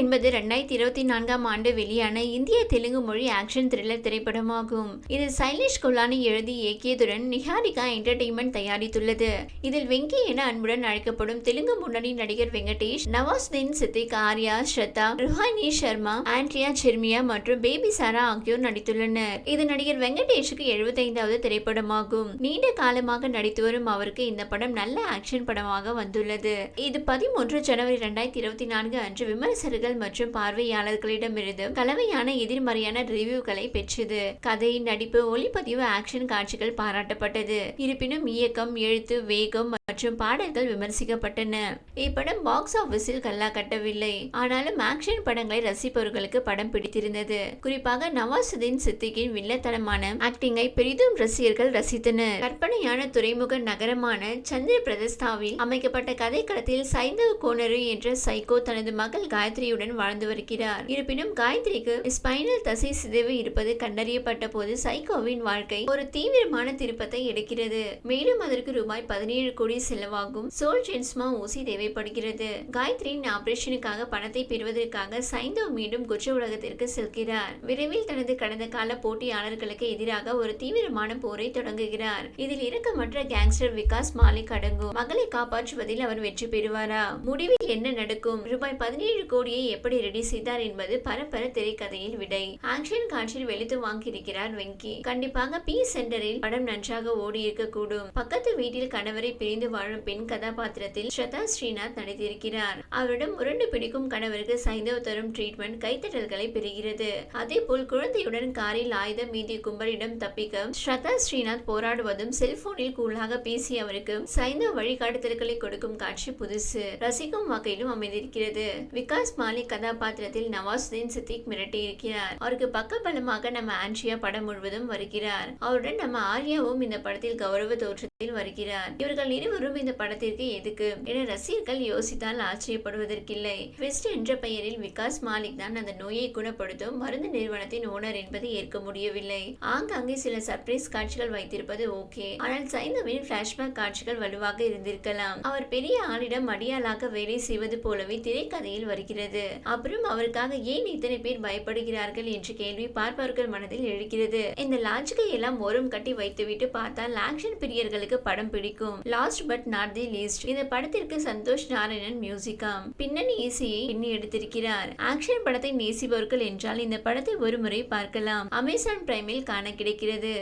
என்பது ரெண்டாயிரத்தி இருபத்தி நான்காம் ஆண்டு வெளியான இந்திய தெலுங்கு மொழி ஆக்ஷன் த்ரில்லர் திரைப்படமாகும். இது சைலேஷ் குலானி எழுதி இயக்கியதுடன் நிஹாரிகா என்டர்டெயின்மெண்ட் தயாரித்துள்ளது. இதில் வெங்கி என அன்புடன் அழைக்கப்படும் தெலுங்கு முன்னணி நடிகர் வெங்கடேஷ் நவாஸ்தீன் சித்திக் ஆர்யா ஸ்ரத்தா ருஹானி சர்மா ஆண்ட்ரியா செர்மியா மற்றும் பேபி சாரா ஆகியோர் நடித்துள்ளனர். இது நடிகர் வெங்கடேஷுக்கு எழுபத்தைந்தாவது திரைப்படமாகும். நீண்ட காலமாக நடித்து வரும் அவருக்கு இந்த படம் நல்ல ஆக்ஷன் படமாக வந்துள்ளது. இது பதிமூன்று ஜனவரி இரண்டாயிரத்தி இருபத்தி நான்கு அன்று விமர்சகர்கள் மற்றும் பார்வையாளர்களிடமிருந்து கலவையான எதிர்மறையான ரிவ்யூக்களை பெற்றது. கதை நடிப்பு ஒளிப்பதிவு ஆக்ஷன் காட்சிகள் பாராட்டப்பட்டது. இருப்பினும் இயக்கம் எழுத்து வேகம் மற்றும் பாடல்கள் விமர்சிக்கப்பட்டன. இப்படம் பாக்ஸ் ஆபீஸில் கல்லா கட்டவில்லை. ஆனாலும் ஆக்ஷன் படங்களை ரசிப்பவர்களுக்கு படம் பிடித்திருந்தது. குறிப்பாக நவாசுதீன் சித்திக்கின் வில்லத்தனமான ஆக்டிங்கை பெரிதும் ரசிகர்கள் ரசித்தனர். கற்பனையான துறைமுக நகரமான சந்திர பிரதஸ்தாவில் அமைக்கப்பட்ட கதைக்களத்தில் சைந்தவ் கோனரு என்ற சைகோ தனது மகள் காயத்ரி நிம்மதியுடன் வாழ்ந்து வருகிறார். இருப்பினும் காயத்ரிக்கு ஸ்பைனல் தசை சிதைவு இருப்பது கண்டறியப்பட்ட போது சைகோவின் வாழ்க்கை ஒரு தீவிரமான திருப்பத்தை எடுக்கிறது. மேலும் அதற்கு ரூபாய் பதினேழு கோடி செலவாகும். சோல் ஜென்ஸ்மா ஊசி தேவைப்படுகிறது. காயத்ரியின் ஆபரேஷனுக்காக பணத்தை பெறுவதற்காக சைந்தோ மீண்டும் குற்ற உலகத்திற்கு செல்கிறார். விரைவில் தனது கடந்த கால போட்டியாளர்களுக்கு எதிராக ஒரு தீவிரமான போரை தொடங்குகிறார். இதில் இரக்கமற்ற கேங்ஸ்டர் விகாஸ் மாலிக் அடங்கும். மகளை காப்பாற்றுவதில் அவர் வெற்றி பெறுவாரா? முடிவில் என்ன நடக்கும்? ரூபாய் பதினேழு கோடியை கதையை எப்படி ரெடி செய்தார் என்பது பரம்பர திரைக்கதையின் விடை. ஆக்ஷன் காட்சியில் வெளித்து வாங்கியிருக்கிறார் வெங்கி. கண்டிப்பாக பி சென்டரில் படம் நன்றாக ஓடி இருக்கக்கூடும் பக்கத்து வீட்டில் கணவரை பிரிந்து வாழும் பெண் கதாபாத்திரத்தில் ஸ்ரதா ஸ்ரீநாத் நடித்திருக்கிறார். அவரிடம் முரண்டு பிடிக்கும் கணவருக்கு சைந்தவ் தரும் ட்ரீட்மெண்ட் கைத்தட்டல்களை பெறுகிறது. அதே போல் குழந்தையுடன் காரில் ஆயுதம் மீதி கும்பலிடம் தப்பிக்க ஸ்ரதா ஸ்ரீநாத் போராடுவதும் செல்போனில் கூலாக பேசி அவருக்கு சைந்தவ் வழிகாட்டுதல்களை கொடுக்கும் காட்சி புதுசு. ரசிக்கும் வகையிலும் அமைந்திருக்கிறது. விகாஸ் மாலிக் கதாபாத்திரத்தில் நவாஸ்தீன் சித்திக் மிரட்டியிருக்கிறார். அவருக்கு பக்க பலமாக நம்ம ஆன்ஷியா படம் முழுவதும் வருகிறார். அவருடன் நம்ம ஆர்யாவும் இந்த படத்தில் கௌரவ தோற்றத்தில் வருகிறார். இவர்கள் இருவரும் இந்த படத்திற்கு எதுக்கு? என ரசிகர்கள் யோசித்தால் ஆச்சரியப்படுவதற்கில்லை. ட்விஸ்ட் என்ற பெயரில் விகாஸ் மாலிக் தான் அந்த நோயை குணப்படுத்தும் மருந்து நிறுவனத்தின் ஓனர் என்பதை ஏற்க முடியவில்லை. ஆங்காங்கே சில சர்ப்ரைஸ் காட்சிகள் வைத்திருப்பது ஓகே. ஆனால் சைந்தவின் பிளாஷ்பேக் காட்சிகள் வலுவாக இருந்திருக்கலாம். அவர் பெரிய ஆளிடம் அடியாளாக வேலை செய்வது போலவே திரைக்கதையில் வருகிறது. அப்புறம் அவருக்காக ஏன் இத்தனை பேர் பயப்படுகிறார்கள் என்ற கேள்வி பார்ப்பவர்கள் மனதில் எழுகிறது. இந்த லாஜிக்கை எல்லாம் ஓரம் கட்டி வைத்துவிட்டு பார்த்தால் ஆக்ஷன் பிரியர்களுக்கு படம் பிடிக்கும். Last but not the least இந்த படத்திற்கு சந்தோஷ் நாராயணன் மியூசிக்காம். பின்னணி இசையை எண்ணி எடுத்திருக்கிறார். ஆக்ஷன் படத்தை நேசிபவர்கள் என்றால் இந்த படத்தை ஒரு முறை பார்க்கலாம். அமேசான் பிரைமில் காண கிடைக்கிறது.